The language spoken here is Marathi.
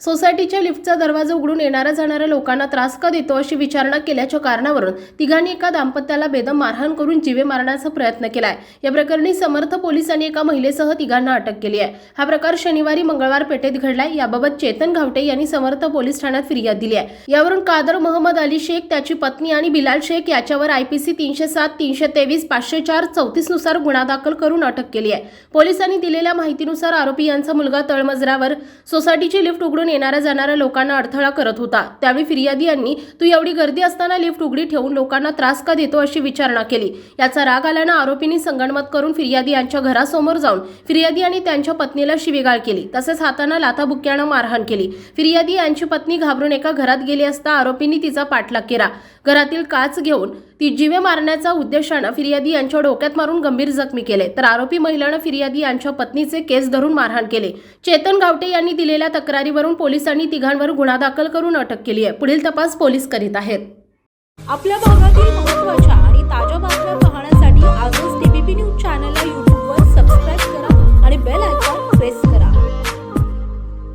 सोसायटीच्या लिफ्टचा दरवाजा उघडून येणाऱ्या जाणाऱ्या लोकांना त्रास का देतो अशी विचारणा केल्याच्या कारणावरून तिघांनी एका दाम्पत्याला बेदम मारहाण करून जीवे मारण्याचा प्रयत्न केलाय. या प्रकरणी समर्थ पोलिसांनी एका महिलेसह तिघांना अटक केली आहे. हा प्रकार शनिवारी मंगळवार पेठेत घडलाय. याबाबत चेतन घावटे यांनी समर्थ पोलीस ठाण्यात फिर्याद दिली आहे. यावरून कादर मोहम्मद अली शेख त्याची पत्नी आणि बिलाल शेख याच्यावर आयपीसी तीनशे सात तीनशे तेवीस पाचशे चार चौतीसनुसार गुन्हा दाखल करून अटक केली आहे. पोलिसांनी दिलेल्या माहितीनुसार आरोपी यांचा मुलगा तळमजरावर सोसायटीची लिफ्ट उघडून येणाऱ्या जाणाऱ्या लोकांना अडथळा करत होता. त्यावेळी फिर्यादी यांनी तू एवढी गर्दी असताना लिफ्ट उघडी ठेवून लोकांना त्रास का देतो? अशी विचारणा केली. याचा राग आल्यानं आरोपींनी संगणमत करून फिर्यादी यांच्या घरासमोर जाऊन फिर्यादी आणि त्यांच्या पत्नीला शिवीगाळ केली. तसेच हातांना लाथाबुक्क्यानं मारहाण केली. फिर्यादी यांची पत्नी घाबरून एका घरात गेली असता आरोपींनी तिचा पाठलाग केला. घरातील काच घेऊन ती जीवे मारण्याचा उद्देशानं फिर्यादी यांच्या डोक्यात मारून गंभीर जखमी केले. तर आरोपी महिलानं फिर्यादी यांच्या पत्नीचे केस धरून मारहाण केले. चेतन गावटे यांनी दिलेल्या तक्रारीवरून पोलिसांनी तिघांवर गुन्हा दाखल करून अटक केली आहे. पुढील तपास पोलीस करीत आहेत. आपल्या भागातील महत्त्वाच्या